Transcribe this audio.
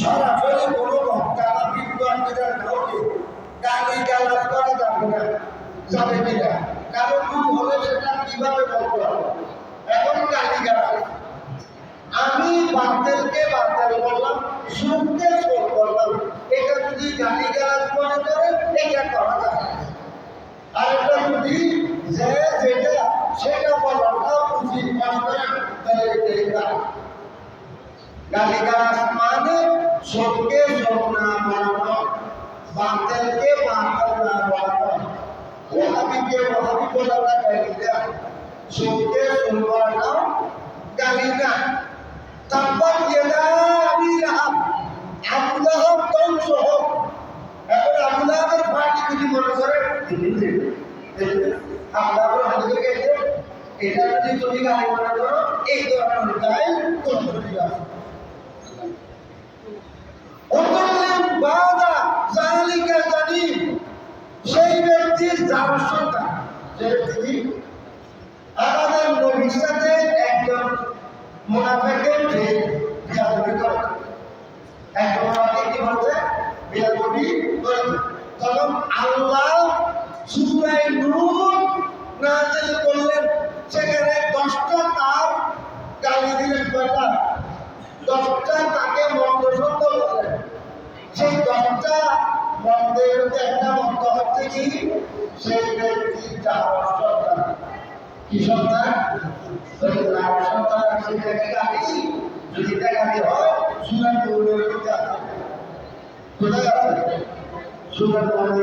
সরাসরি কোনো বক্তা বা বিদ্বানদের কাউকে গালি গালাজ করা যাবে না যাবে কিনা কারণ ভুল হলে সেটা কীভাবে বলতে হবে? এখন গালি গালাজ আমি বাতেলকে বাতেল বললাম সুখকে সুখ বললাম এটা যদি গালি গালাজ মনে করে, এটা করা যায় আর এটা যদি যে যেটা, সেটা বলাটা উচিত। মনে করেন তাহলে এটাই গালি গালাজ মানে সবকে সব না বলানো বাতেলকে বাতেল না বলানো ওহাবিকে ওহাবি বলাটা গালি দেয় সবকে সব গালি না। তাব্বাত ইয়াদা আবি লাহাব আবু লাহাব ধ্বংস হোক এখন আবু লাহাবের যদি মনে করে লাহাবের হাতে গেছে। এটা যদি তুমি গালি মনে করো, এই গায়ে অতল্যাম বাদা জালিকা জানিম, সেই ব্যক্তির যার সন্তান, যে ব্যক্তি আমাদের নবীর সাথে একজন মুনাফেকের বিয়াদবি করে একজন মুনাফেক কি বলছে? বিয়াদবি তখন আল্লাহ নূর মধ্যে একটা মন্দ হচ্ছে কি? সেই ব্যক্তি যার সন্তান। কি সন্তান? যার সন্তান আছে তাকে গালি যদি দেখাতে হয় সুরান দৌড়ের মধ্যে আছে কোথায় আছে? সুরান মধ্যে